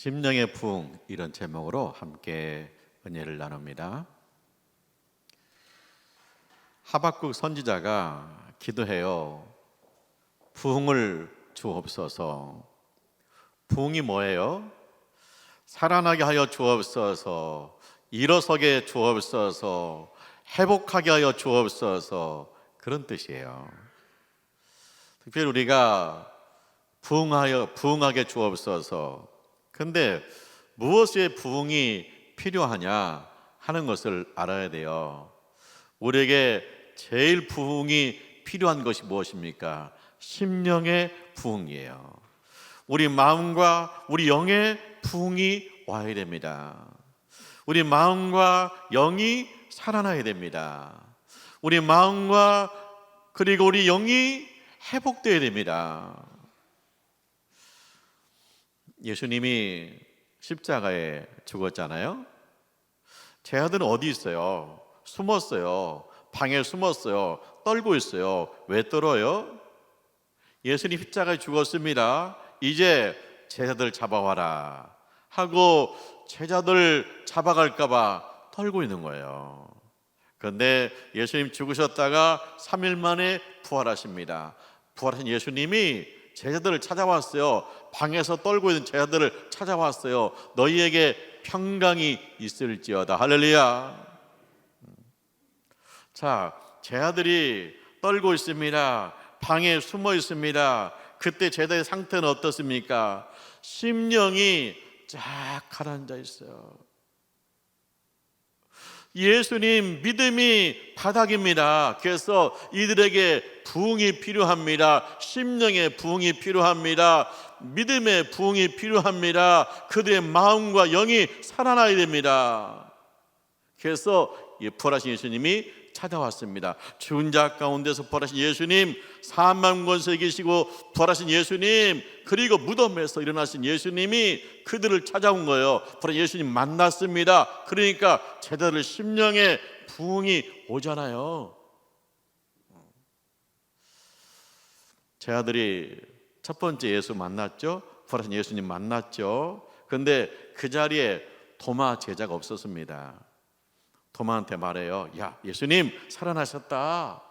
심령의 부흥 이런 제목으로 함께 은혜를 나눕니다. 하박국 선지자가 기도해요. 부흥을 주옵소서. 부흥이 뭐예요? 살아나게 하여 주옵소서. 일어서게 주옵소서. 회복하게 하여 주옵소서. 그런 뜻이에요. 특별히 우리가 부흥하여 부흥하게 주옵소서. 근데 무엇의 부흥이 필요하냐 하는 것을 알아야 돼요. 우리에게 제일 부흥이 필요한 것이 무엇입니까? 심령의 부흥이에요. 우리 마음과 우리 영의 부흥이 와야 됩니다. 우리 마음과 영이 살아나야 됩니다. 우리 마음과 그리고 우리 영이 회복되어야 됩니다. 예수님이 십자가에 죽었잖아요. 제 아들은 어디 있어요? 숨었어요. 방에 숨었어요. 떨고 있어요. 왜 떨어요? 예수님 십자가에 죽었습니다. 이제 제자들 잡아와라. 하고 제자들 잡아갈까봐 떨고 있는 거예요. 그런데 예수님 죽으셨다가 3일 만에 부활하십니다. 부활하신 예수님이 제자들을 찾아왔어요. 방에서 떨고 있는 제자들을 찾아왔어요. 너희에게 평강이 있을지어다. 할렐루야. 자, 제자들이 떨고 있습니다. 방에 숨어 있습니다. 그때 제자의 상태는 어떻습니까? 심령이 쫙 가라앉아 있어요. 예수님 믿음이 바닥입니다. 그래서 이들에게 부흥이 필요합니다. 심령의 부흥이 필요합니다. 믿음의 부흥이 필요합니다. 그들의 마음과 영이 살아나야 됩니다. 그래서 부활하신 예수님이 찾아왔습니다. 죽은 자 가운데서 부활하신 예수님, 사만 권세 계시고 부활하신 예수님, 그리고 무덤에서 일어나신 예수님이 그들을 찾아온 거예요. 부활하신 예수님 만났습니다. 그러니까 제자들 심령에 부흥이 오잖아요. 제 아들이 첫 번째 예수 만났죠. 부활하신 예수님 만났죠. 근데 그 자리에 도마 제자가 없었습니다. 도마한테 말해요. 야, 예수님 살아나셨다.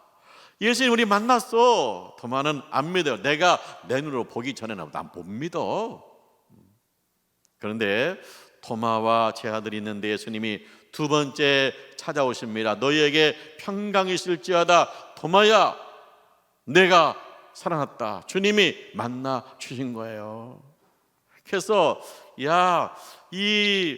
예수님 우리 만났어. 도마는 안 믿어요. 내가 내 눈으로 보기 전에는 난못 믿어. 그런데 도마와 제 아들이 있는데 예수님이 두 번째 찾아오십니다. 너희에게 평강이 있을지어다. 도마야, 내가 살아났다. 주님이 만나 주신 거예요. 그래서 야, 이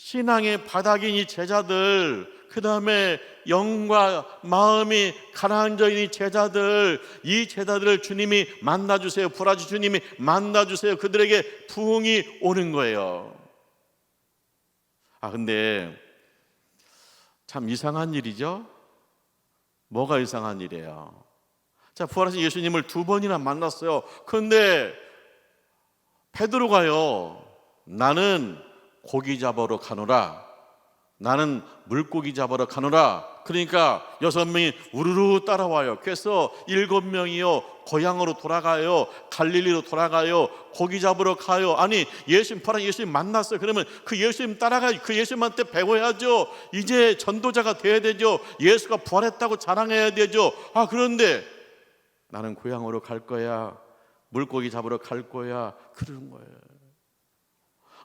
신앙의 바닥인 이 제자들, 그 다음에 영과 마음이 가라앉아 있는 이 제자들, 이 제자들을 주님이 만나주세요. 부라지 주님이 만나주세요. 그들에게 부흥이 오는 거예요. 아, 근데 참 이상한 일이죠? 뭐가 이상한 일이에요? 자, 부활하신 예수님을 두 번이나 만났어요. 그런데 베드로가요, 나는 고기 잡으러 가노라. 나는 물고기 잡으러 가노라. 그러니까 여섯 명이 우르르 따라와요. 그래서 일곱 명이요 고향으로 돌아가요. 갈릴리로 돌아가요. 고기 잡으러 가요. 아니 예수님 파란 예수님 만났어요. 그러면 그 예수님 따라가 그 예수님한테 배워야죠. 이제 전도자가 돼야 되죠. 예수가 부활했다고 자랑해야 되죠. 아 그런데 나는 고향으로 갈 거야. 물고기 잡으러 갈 거야. 그러는 거예요.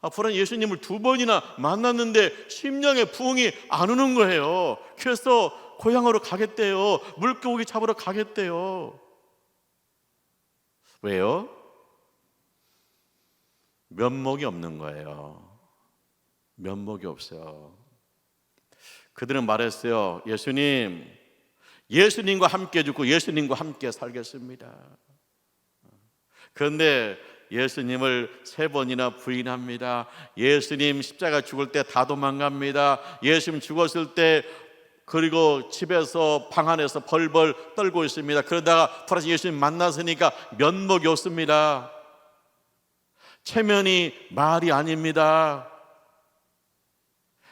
앞으로 예수님을 두 번이나 만났는데 심령의 부흥이 안 오는 거예요. 그래서 고향으로 가겠대요. 물고기 잡으러 가겠대요. 왜요? 면목이 없는 거예요. 면목이 없어요. 그들은 말했어요. 예수님, 예수님과 함께 죽고 예수님과 함께 살겠습니다. 그런데 예수님을 세 번이나 부인합니다. 예수님 십자가 죽을 때 다 도망갑니다. 예수님 죽었을 때 그리고 집에서 방 안에서 벌벌 떨고 있습니다. 그러다가 프라시 예수님 만났으니까 면목이 없습니다. 체면이 말이 아닙니다.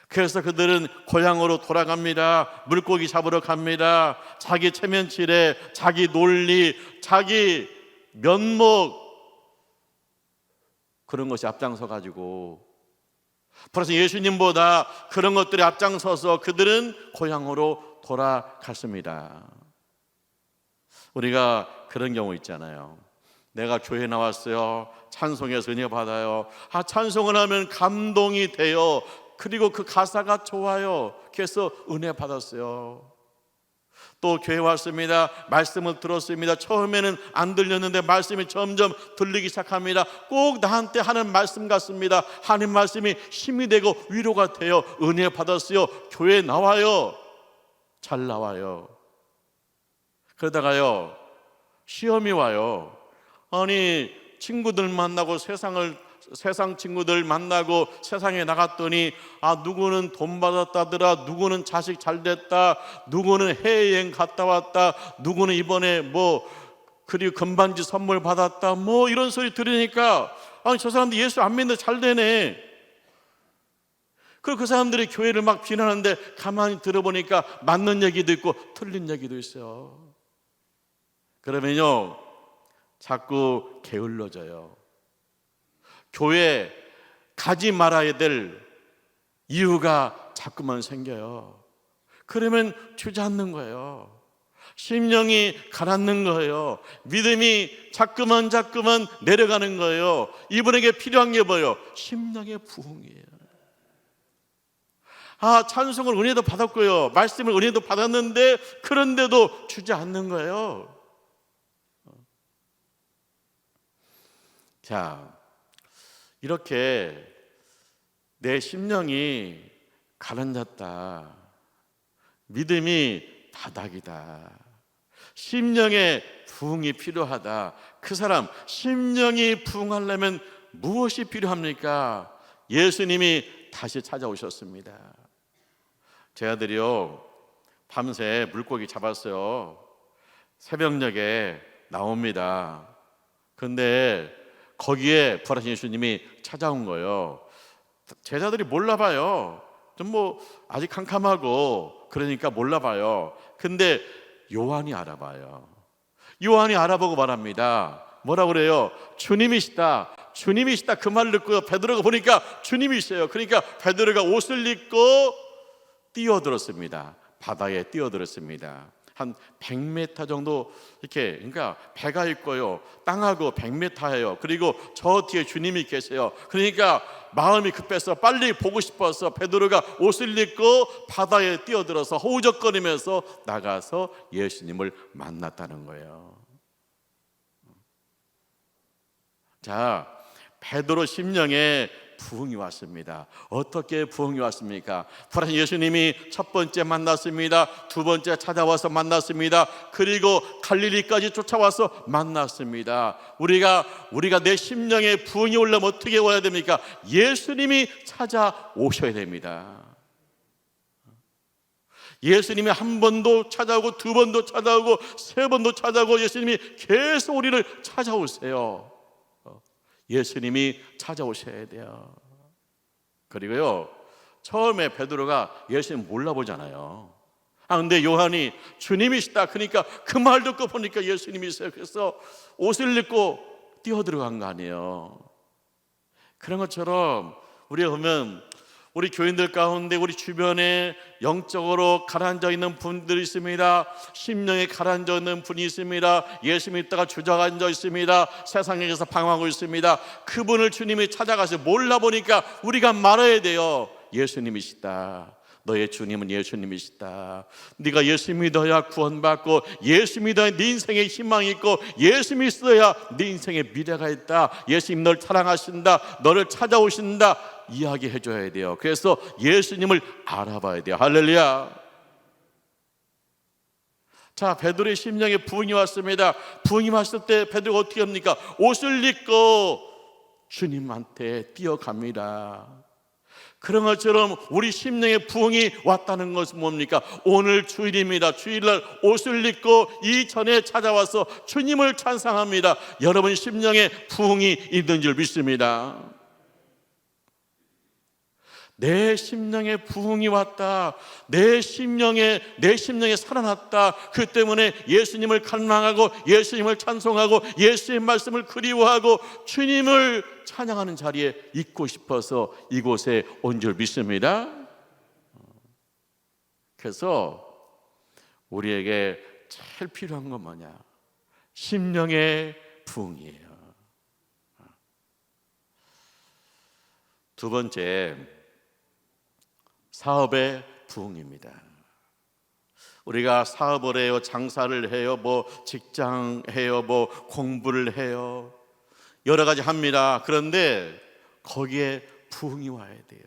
그래서 그들은 고향으로 돌아갑니다. 물고기 잡으러 갑니다. 자기 체면치레, 자기 논리, 자기 면목 그런 것이 앞장서 가지고 그래서 예수님보다 그런 것들이 앞장서서 그들은 고향으로 돌아갔습니다. 우리가 그런 경우 있잖아요. 내가 교회 나왔어요. 찬송에서 은혜 받아요. 아, 찬송을 하면 감동이 돼요. 그리고 그 가사가 좋아요. 그래서 은혜 받았어요. 또 교회 왔습니다. 말씀을 들었습니다. 처음에는 안 들렸는데 말씀이 점점 들리기 시작합니다. 꼭 나한테 하는 말씀 같습니다. 하는 말씀이 힘이 되고 위로가 돼요. 은혜 받았어요. 교회 나와요. 잘 나와요. 그러다가요. 시험이 와요. 아니 친구들 만나고 세상을 세상 친구들 만나고 세상에 나갔더니 아 누구는 돈 받았다더라 누구는 자식 잘 됐다 누구는 해외여행 갔다 왔다 누구는 이번에 뭐 그리고 금반지 선물 받았다 뭐 이런 소리 들으니까 아니 저 사람들 예수 안 믿는데 잘 되네. 그리고 그 사람들이 교회를 막 비난하는데 가만히 들어보니까 맞는 얘기도 있고 틀린 얘기도 있어요. 그러면요 자꾸 게을러져요 교회 가지 말아야 될 이유가 자꾸만 생겨요. 그러면 주저앉는 거예요. 심령이 가라앉는 거예요. 믿음이 자꾸만 자꾸만 내려가는 거예요. 이분에게 필요한 게 뭐예요? 심령의 부흥이에요. 아, 찬송을 은혜도 받았고요. 말씀을 은혜도 받았는데 그런데도 주저앉는 거예요. 자, 이렇게 내 심령이 가라앉았다. 믿음이 바닥이다. 심령의 부흥이 필요하다. 그 사람 심령이 부흥하려면 무엇이 필요합니까? 예수님이 다시 찾아오셨습니다. 제 아들이요 밤새 물고기 잡았어요. 새벽녘에 나옵니다. 근데 거기에 부활하신 예수님이 찾아온 거예요. 제자들이 몰라봐요. 좀 뭐 아직 캄캄하고 그러니까 몰라봐요. 근데 요한이 알아봐요. 요한이 알아보고 말합니다. 뭐라 그래요? 주님이시다. 주님이시다. 그말 듣고 베드로가 보니까 주님이세요. 그러니까 베드로가 옷을 입고 뛰어들었습니다. 바다에 뛰어들었습니다. 한 100m 정도 이렇게 그러니까 배가 있고요. 땅하고 100m예요. 그리고 저 뒤에 주님이 계세요. 그러니까 마음이 급해서 빨리 보고 싶어서 베드로가 옷을 입고 바다에 뛰어들어서 호우적거리면서 나가서 예수님을 만났다는 거예요. 자, 베드로 심령에 부흥이 왔습니다. 어떻게 부흥이 왔습니까? 부활하신 예수님이 첫 번째 만났습니다. 두 번째 찾아와서 만났습니다. 그리고 갈릴리까지 쫓아와서 만났습니다. 우리가 우리가 내 심령에 부흥이 올려면 어떻게 와야 됩니까? 예수님이 찾아오셔야 됩니다. 예수님이 한 번도 찾아오고 두 번도 찾아오고 세 번도 찾아오고 예수님이 계속 우리를 찾아오세요. 예수님이 찾아오셔야 돼요. 그리고요, 처음에 베드로가 예수님 몰라보잖아요. 아, 근데 요한이 주님이시다. 그러니까 그 말 듣고 보니까 예수님이세요. 그래서 옷을 입고 뛰어 들어간 거 아니에요. 그런 것처럼 우리가 보면 우리 교인들 가운데 우리 주변에 영적으로 가라앉아 있는 분들이 있습니다. 심령에 가라앉아 있는 분이 있습니다. 예수 믿다가 주저앉아 있습니다. 세상에서 방황하고 있습니다. 그분을 주님이 찾아가서 몰라 보니까 우리가 말해야 돼요. 예수님이시다. 너의 주님은 예수님이시다. 네가 예수 믿어야 구원받고 예수 믿어야 네 인생에 희망이 있고 예수 믿어야 네 인생에 미래가 있다. 예수님 널 사랑하신다. 너를 찾아오신다. 이야기해 줘야 돼요. 그래서 예수님을 알아봐야 돼요. 할렐루야. 자, 베드로의 심령에 부흥이 왔습니다. 부흥이 왔을 때 베드로가 어떻게 합니까? 옷을 입고 주님한테 뛰어갑니다. 그런 것처럼 우리 심령의 부흥이 왔다는 것은 뭡니까? 오늘 주일입니다. 주일날 옷을 입고 이 전에 찾아와서 주님을 찬상합니다. 여러분 심령의 부흥이 있는 줄 믿습니다. 내 심령에 부흥이 왔다. 내 심령에 내 심령에 살아났다. 그 때문에 예수님을 갈망하고 예수님을 찬송하고 예수님 말씀을 그리워하고 주님을 찬양하는 자리에 있고 싶어서 이곳에 온 줄 믿습니다. 그래서 우리에게 제일 필요한 건 뭐냐? 심령의 부흥이에요. 두 번째 사업의 부흥입니다. 우리가 사업을 해요, 장사를 해요, 뭐 직장 해요, 뭐 공부를 해요. 여러 가지 합니다. 그런데 거기에 부흥이 와야 돼요.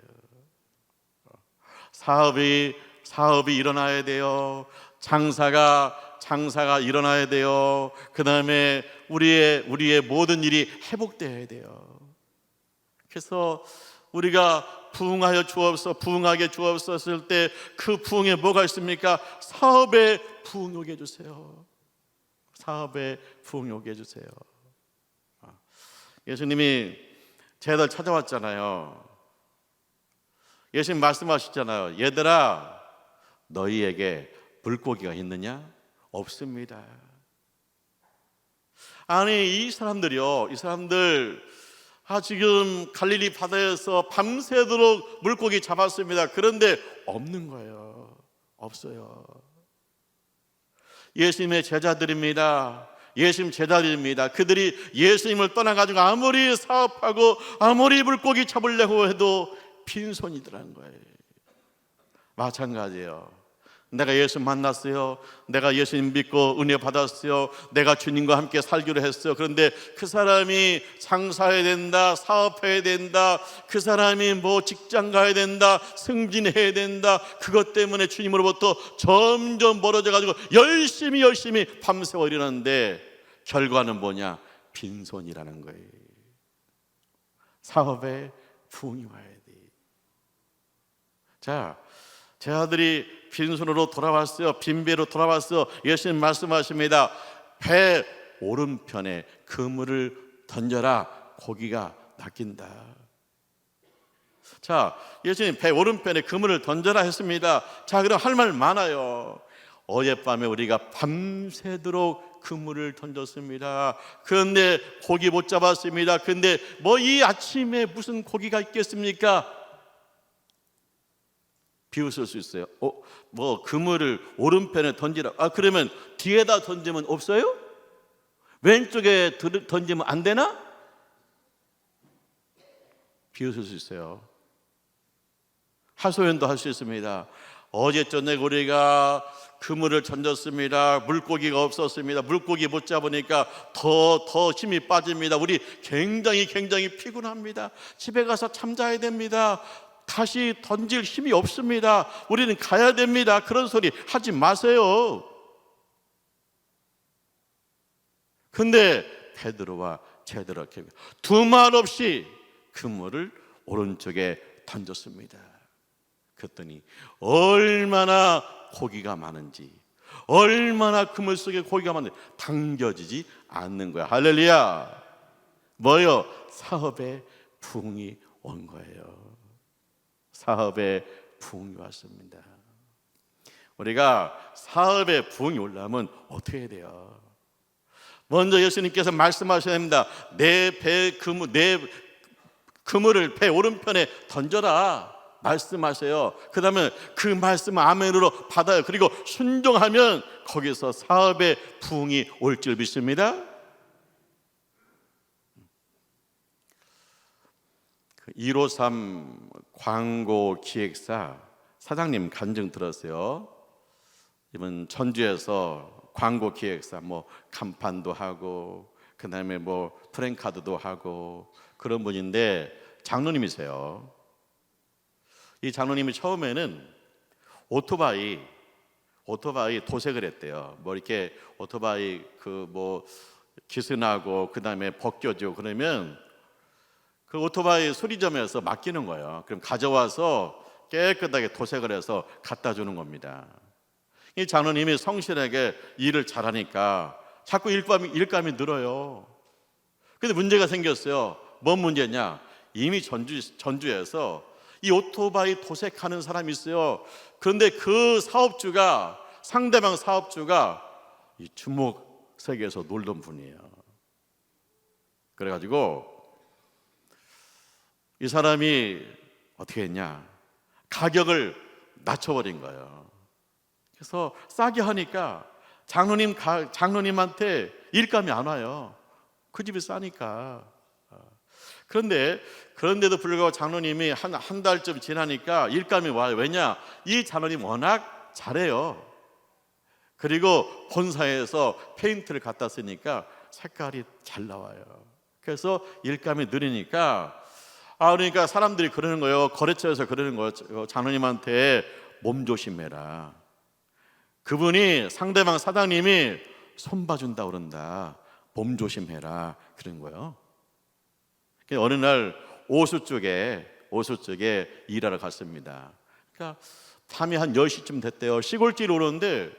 사업이 사업이 일어나야 돼요. 장사가 장사가 일어나야 돼요. 그다음에 우리의 우리의 모든 일이 회복돼야 돼요. 그래서 우리가 부흥하여 주옵소 부흥하게 주옵소을 때그 부흥에 뭐가 있습니까? 사업에 부흥 오게 해주세요. 사업에 부흥 오게 해주세요. 아, 예수님이 제들 찾아왔잖아요. 예수님 말씀하셨잖아요. 얘들아, 너희에게 물고기가 있느냐? 없습니다. 아니 이 사람들이요, 이 사람들 아 지금 갈릴리 바다에서 밤새도록 물고기 잡았습니다. 그런데 없는 거예요. 없어요. 예수님의 제자들입니다. 예수님 제자들입니다. 그들이 예수님을 떠나가지고 아무리 사업하고 아무리 물고기 잡으려고 해도 빈손이더란 거예요. 마찬가지예요. 내가 예수 만났어요. 내가 예수님 믿고 은혜 받았어요. 내가 주님과 함께 살기로 했어요. 그런데 그 사람이 장사해야 된다, 사업해야 된다, 그 사람이 뭐 직장 가야 된다, 승진해야 된다. 그것 때문에 주님으로부터 점점 멀어져 가지고 열심히 열심히 밤새워 일어났는데 결과는 뭐냐? 빈손이라는 거예요. 사업에 부흥이 와야 돼. 자, 제 아들이 빈손으로 돌아왔어요. 빈배로 돌아왔어. 예수님 말씀하십니다. 배 오른편에 그물을 던져라. 고기가 낚인다. 자, 예수님 배 오른편에 그물을 던져라 했습니다. 자, 그럼 할 말 많아요. 어젯밤에 우리가 밤새도록 그물을 던졌습니다. 그런데 고기 못 잡았습니다. 근데 뭐 이 아침에 무슨 고기가 있겠습니까? 비웃을 수 있어요. 어, 뭐 그물을 오른편에 던지라. 아 그러면 뒤에다 던지면 없어요? 왼쪽에 던지면 안 되나? 비웃을 수 있어요. 하소연도 할 수 있습니다. 어제 저녁 우리가 그물을 던졌습니다. 물고기가 없었습니다. 물고기 못 잡으니까 더, 더 힘이 빠집니다. 우리 굉장히, 굉장히 피곤합니다. 집에 가서 잠자야 됩니다. 다시 던질 힘이 없습니다. 우리는 가야 됩니다. 그런 소리 하지 마세요. 근데 베드로와 제드로 두말 없이 그물을 오른쪽에 던졌습니다. 그랬더니 얼마나 고기가 많은지 얼마나 그물 속에 고기가 많은지 당겨지지 않는 거야. 할렐루야. 뭐요? 사업에 붕이 온 거예요. 사업에 부흥이 왔습니다. 우리가 사업에 부흥이 올라면 어떻게 해야 돼요? 먼저 예수님께서 말씀하셔야 됩니다. 내 배 그물 내 그물을 배 오른편에 던져라. 말씀하세요. 그 다음에 그 말씀 아멘으로 받아요. 그리고 순종하면 거기서 사업의 부흥이 올 줄 믿습니다. 153 광고 기획사 사장님 간증 들었어요. 이번 전주에서 광고 기획사 뭐 간판도 하고 그다음에 뭐 프랭카드도 하고 그런 분인데 장로님이세요. 이 장로님이 처음에는 오토바이 오토바이 도색을 했대요. 뭐 이렇게 오토바이 그 뭐 기스나고 그다음에 벗겨지고 그러면 그 오토바이 수리점에서 맡기는 거예요. 그럼 가져와서 깨끗하게 도색을 해서 갖다 주는 겁니다. 이 장로님이 성실하게 일을 잘하니까 자꾸 일감이, 일감이 늘어요. 근데 문제가 생겼어요. 뭔 문제냐? 이미 전주, 전주에서 이 오토바이 도색하는 사람이 있어요. 그런데 그 사업주가 상대방 사업주가 이 주목 세계에서 놀던 분이에요. 그래가지고 이 사람이 어떻게 했냐? 가격을 낮춰버린 거예요. 그래서 싸게 하니까 장로님 가, 장로님한테 일감이 안 와요. 그 집이 싸니까. 그런데 그런데도 불구하고 장로님이 한 한 달쯤 지나니까 일감이 와요. 왜냐? 이 장로님 워낙 잘해요. 그리고 본사에서 페인트를 갖다 쓰니까 색깔이 잘 나와요. 그래서 일감이 느리니까 아 그러니까 사람들이 그러는 거예요. 거래처에서 그러는 거예요. 장로님한테 몸 조심해라. 그분이 상대방 사장님이 손 봐준다 그런다. 몸 조심해라 그런 거예요. 그래서 어느 날 오수 쪽에 오수 쪽에 일하러 갔습니다. 그러니까 밤이 한 10시쯤 됐대요. 시골길 오는데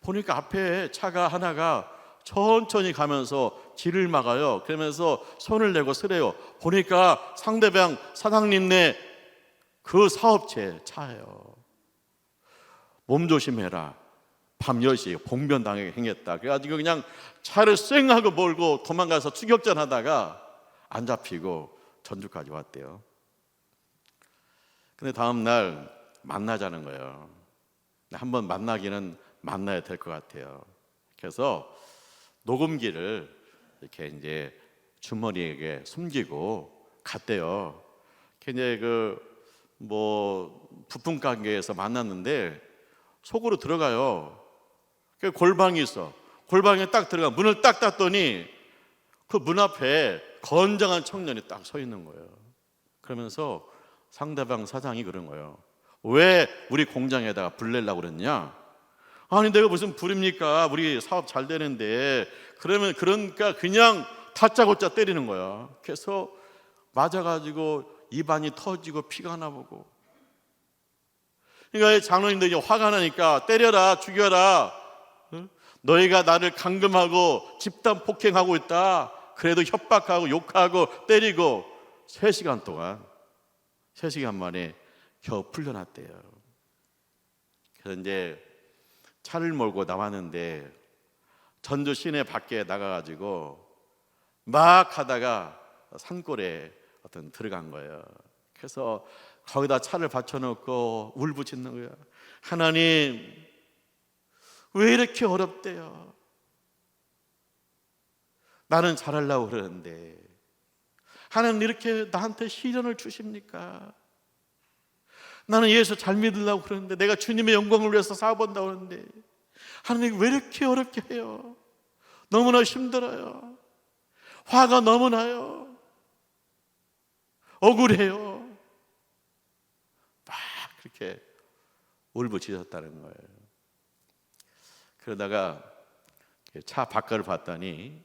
보니까 앞에 차가 하나가 천천히 가면서 길을 막아요. 그러면서 손을 내고 쓰래요. 보니까 상대방 사장님네 그 사업체 차예요. 몸 조심해라. 밤 10시 봉변당하게 행했다. 그래가지고 그냥 차를 쌩 하고 몰고 도망가서 추격전 하다가 안 잡히고 전주까지 왔대요. 근데 다음 날 만나자는 거예요. 한번 만나기는 만나야 될 것 같아요. 그래서 녹음기를 이렇게 이제 주머니에 숨기고 갔대요. 이제 그뭐 부품 가게에서 만났는데 속으로 들어가요. 그 골방이 있어. 골방에 딱 들어가 문을 딱 닫더니 그 문 앞에 건장한 청년이 딱 서 있는 거예요. 그러면서 상대방 사장이 그런 거예요. 왜 우리 공장에다가 불 내려고 그랬냐? 아니 내가 무슨 불입니까? 우리 사업 잘 되는데 그러면 그러니까 그냥 다짜고짜 때리는 거야. 그래서 맞아가지고 입안이 터지고 피가 나보고. 그러니까 장로님들 이제 화가 나니까 때려라 죽여라. 어? 너희가 나를 감금하고 집단 폭행하고 있다. 그래도 협박하고 욕하고 때리고 3시간 동안 3시간 만에 겨우 풀려났대요. 그래서 이제 차를 몰고 나왔는데 전주 시내 밖에 나가가지고 막 하다가 산골에 어떤 들어간 거예요. 그래서 거기다 차를 받쳐놓고 울부짖는 거예요. 하나님 왜 이렇게 어렵대요? 나는 잘하려고 그러는데 하나님 이렇게 나한테 시련을 주십니까? 나는 예수 잘 믿으려고 그러는데 내가 주님의 영광을 위해서 사업한다고 그러는데 하나님 왜 이렇게 어렵게 해요? 너무나 힘들어요. 화가 너무 나요. 억울해요. 막 그렇게 울부짖었다는 거예요. 그러다가 차 밖을 봤더니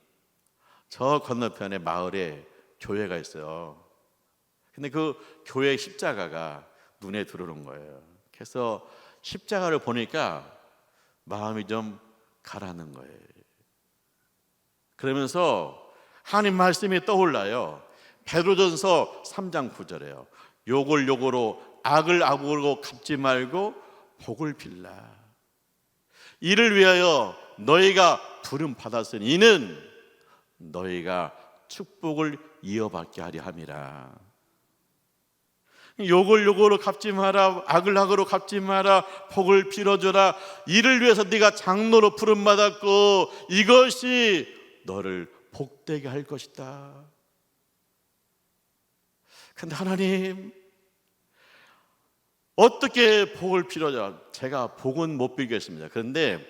저 건너편에 마을에 교회가 있어요. 근데 그 교회 십자가가 눈에 들어오는 거예요. 그래서 십자가를 보니까 마음이 좀 가라는 거예요. 그러면서 하나님 말씀이 떠올라요. 베드로전서 3장 9절에요. 욕을 욕으로 악을 악으로 갚지 말고 복을 빌라. 이를 위하여 너희가 부름 받았으니 이는 너희가 축복을 이어받게 하려 함이라. 욕을 욕으로 갚지 마라 악을 악으로 갚지 마라 복을 빌어줘라 이를 위해서 네가 장로로 부름 받았고 이것이 너를 복되게 할 것이다. 근데 하나님 어떻게 복을 빌어줘? 제가 복은 못 빌겠습니다. 그런데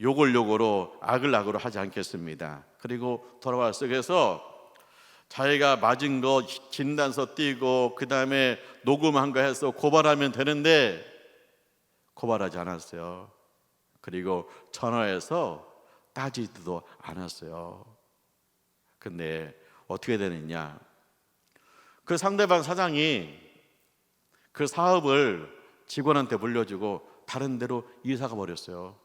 욕을 욕으로 악을 악으로 하지 않겠습니다. 그리고 돌아왔어요. 그래서 자기가 맞은 거 진단서 띄고 그 다음에 녹음한 거 해서 고발하면 되는데 고발하지 않았어요. 그리고 전화해서 따지지도 않았어요. 근데 어떻게 되느냐? 그 상대방 사장이 그 사업을 직원한테 물려주고 다른 데로 이사가 버렸어요.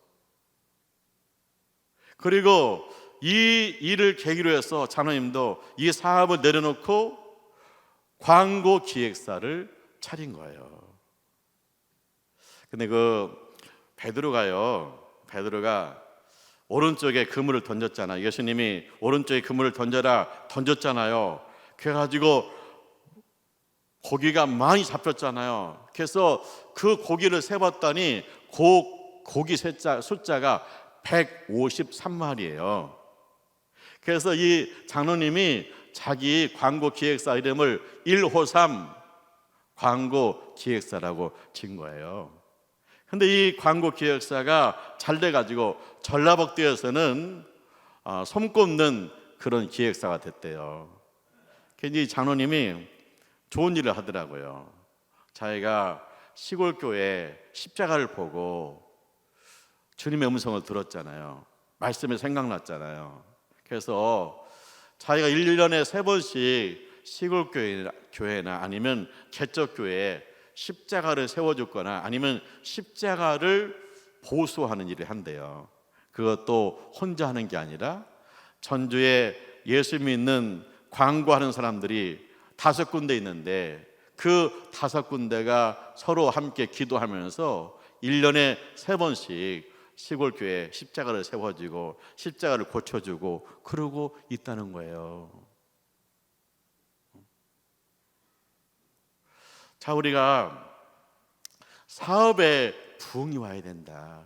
그리고 이 일을 계기로 해서 자녀님도 이 사업을 내려놓고 광고 기획사를 차린 거예요. 근데 그 베드로가요. 베드로가 오른쪽에 그물을 던졌잖아요. 예수님이 오른쪽에 그물을 던져라 던졌잖아요. 그래 가지고 고기가 많이 잡혔잖아요. 그래서 그 고기를 세봤더니 고, 고기 숫자, 숫자가 153마리예요. 그래서 이 장로님이 자기 광고 기획사 이름을 1호삼 광고 기획사라고 진 거예요. 근데 이 광고 기획사가 잘 돼가지고 전라북도에서는 아, 손꼽는 그런 기획사가 됐대요. 그래서 이 장로님이 좋은 일을 하더라고요. 자기가 시골 교회 십자가를 보고 주님의 음성을 들었잖아요. 말씀이 생각났잖아요. 그래서 자기가 1년에 세 번씩 시골 교회나, 아니면 개척 교회에 십자가를 세워 줬거나 아니면 십자가를 보수하는 일을 한대요. 그것도 혼자 하는 게 아니라 전주에 예수 믿는 광고하는 사람들이 다섯 군데 있는데 그 다섯 군데가 서로 함께 기도하면서 1년에 세 번씩 시골 교회 십자가를 세워주고 십자가를 고쳐주고 그러고 있다는 거예요. 자, 우리가 사업에 부흥이 와야 된다.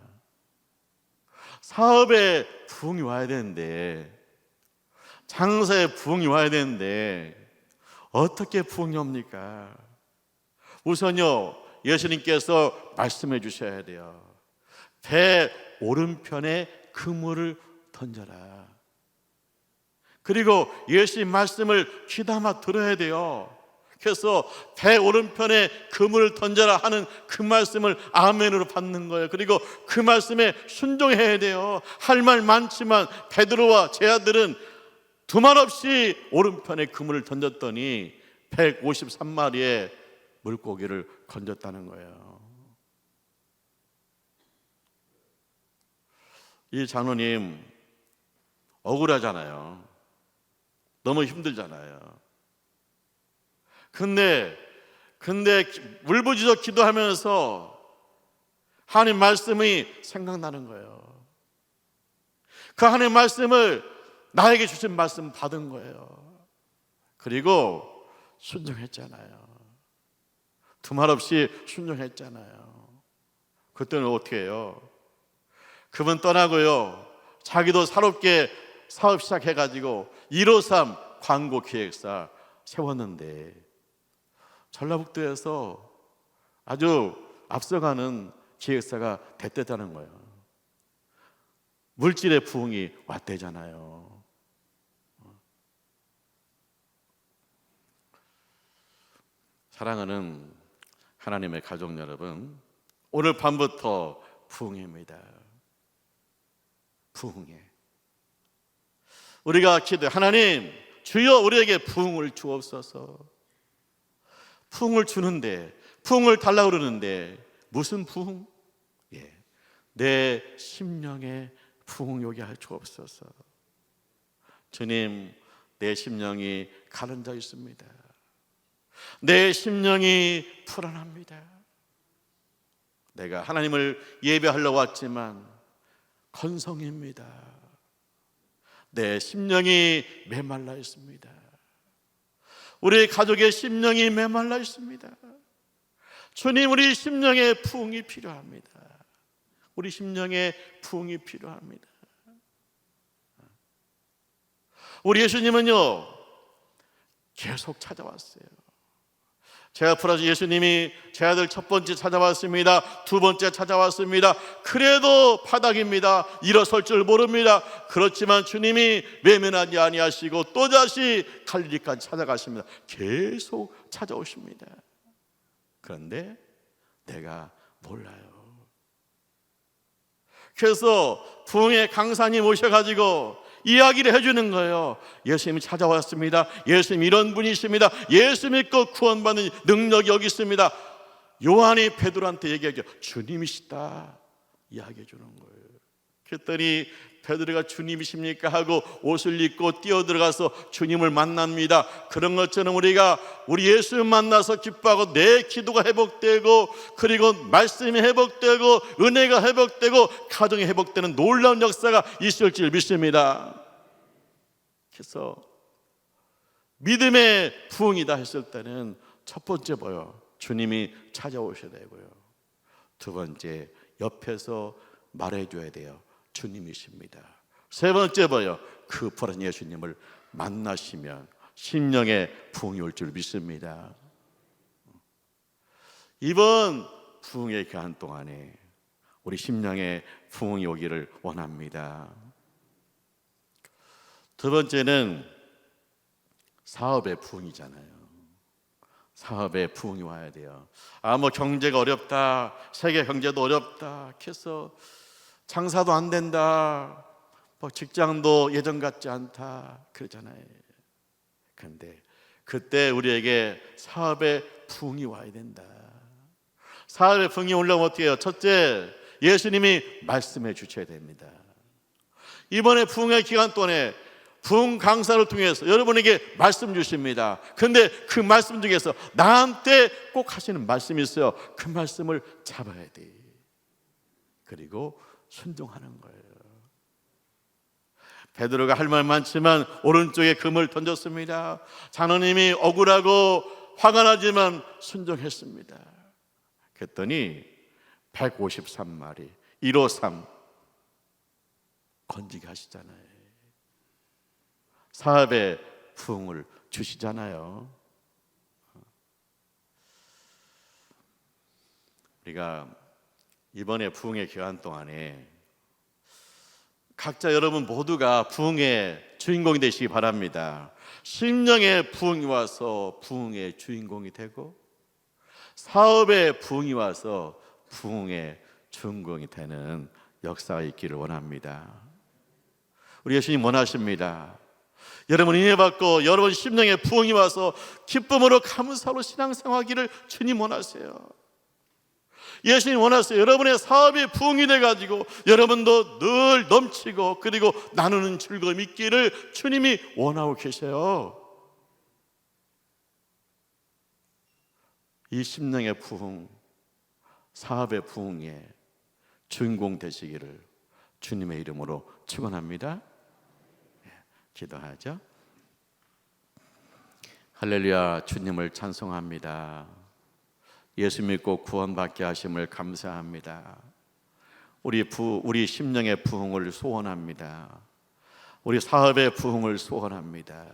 사업에 부흥이 와야 되는데 장사에 부흥이 와야 되는데 어떻게 부흥이 옵니까? 우선요 예수님께서 말씀해 주셔야 돼요. 배 오른편에 그물을 던져라. 그리고 예수님 말씀을 귀담아 들어야 돼요. 그래서 배 오른편에 그물을 던져라 하는 그 말씀을 아멘으로 받는 거예요. 그리고 그 말씀에 순종해야 돼요. 할 말 많지만 베드로와 제 아들은 두말 없이 오른편에 그물을 던졌더니 153마리의 물고기를 건졌다는 거예요. 이 장로님 억울하잖아요. 너무 힘들잖아요. 근데 근데 울부짖어 기도하면서 하나님 말씀이 생각나는 거예요. 그 하나님 말씀을 나에게 주신 말씀 받은 거예요. 그리고 순종했잖아요. 두말 없이 순종했잖아요. 그때는 어떻게 해요? 그분 떠나고요. 자기도 사롭게 사업 시작해가지고 153 광고 기획사 세웠는데 전라북도에서 아주 앞서가는 기획사가 됐다는 거예요. 물질의 부흥이 왔대잖아요. 사랑하는 하나님의 가족 여러분, 오늘 밤부터 부흥입니다. 부흥해. 우리가 기도 하나님 주여 우리에게 부흥을 주옵소서. 부흥을 주는데 부흥을 달라 그러는데 무슨 부흥? 예. 내 심령에 부흥 요게 할 주옵소서. 주님, 내 심령이 가른져 있습니다. 내 심령이 불안합니다. 내가 하나님을 예배하러 왔지만 건성입니다. 내 심령이 메말라 있습니다. 우리 가족의 심령이 메말라 있습니다. 주님, 우리 심령에 부흥이 필요합니다. 우리 심령에 부흥이 필요합니다. 우리 예수님은요, 계속 찾아왔어요. 제 앞으로 예수님이 제 아들 첫 번째 찾아왔습니다. 두 번째 찾아왔습니다. 그래도 바닥입니다. 일어설 줄 모릅니다. 그렇지만 주님이 외면하지 아니하시고 또다시 갈릴리까지 찾아가십니다. 계속 찾아오십니다. 그런데 내가 몰라요. 그래서 부흥의 강사님 오셔가지고 이야기를 해주는 거예요. 예수님이 찾아왔습니다. 예수님 이런 분이십니다. 예수 믿고 구원받는 능력이 여기 있습니다. 요한이 베드로한테 얘기하죠. 주님이시다. 이야기해 주는 거예요. 그랬더니 베드로가 주님이십니까 하고 옷을 입고 뛰어 들어가서 주님을 만납니다. 그런 것처럼 우리가 우리 예수 만나서 기뻐하고 내 기도가 회복되고 그리고 말씀이 회복되고 은혜가 회복되고 가정이 회복되는 놀라운 역사가 있을 줄 믿습니다. 그래서 믿음의 부흥이다 했을 때는 첫 번째 뭐요? 주님이 찾아오셔야 되고요. 두 번째 옆에서 말해줘야 돼요. 주님이십니다. 세 번째 뭐요? 그 부활한 예수님을 만나시면 심령의 부흥이 올 줄 믿습니다. 이번 부흥의 기한 동안에 우리 심령의 부흥이 오기를 원합니다. 두 번째는 사업의 부흥이잖아요. 사업의 부흥이 와야 돼요. 아, 뭐 경제가 어렵다. 세계 경제도 어렵다. 해서 장사도 안 된다. 뭐 직장도 예전 같지 않다. 그러잖아요. 그런데 그때 우리에게 사업의 부흥이 와야 된다. 사업의 부흥이 올라오면 어떻게 해요? 첫째, 예수님이 말씀해 주셔야 됩니다. 이번에 부흥의 기간 동안에 부흥 강사를 통해서 여러분에게 말씀 주십니다. 근데 그 말씀 중에서 나한테 꼭 하시는 말씀이 있어요. 그 말씀을 잡아야 돼. 그리고 순종하는 거예요. 베드로가 할 말 많지만 오른쪽에 금을 던졌습니다. 장로님이 억울하고 화가 나지만 순종했습니다. 그랬더니 153마리 153 건지게 하시잖아요. 사업의 부흥을 주시잖아요. 우리가 이번에 부흥의 기간 동안에 각자 여러분 모두가 부흥의 주인공이 되시기 바랍니다. 심령의 부흥이 와서 부흥의 주인공이 되고 사업의 부흥이 와서 부흥의 주인공이 되는 역사가 있기를 원합니다. 우리 예수님 원하십니다. 여러분 은혜 받고 여러분 심령의 부흥이 와서 기쁨으로 감사로 신앙생활하기를 주님 원하세요. 예수님 원하세요. 여러분의 사업이 부흥이 돼 가지고 여러분도 늘 넘치고 그리고 나누는 즐거움이 있기를 주님이 원하고 계세요. 이 심령의 부흥, 사업의 부흥에 주인공 되시기를 주님의 이름으로 축원합니다. 기도하죠. 할렐루야 주님을 찬송합니다. 예수 믿고 구원받게 하심을 감사합니다. 우리 부 우리 심령의 부흥을 소원합니다. 우리 사업의 부흥을 소원합니다.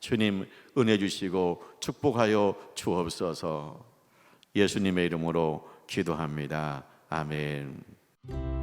주님 은혜 주시고 축복하여 주옵소서. 예수님의 이름으로 기도합니다. 아멘.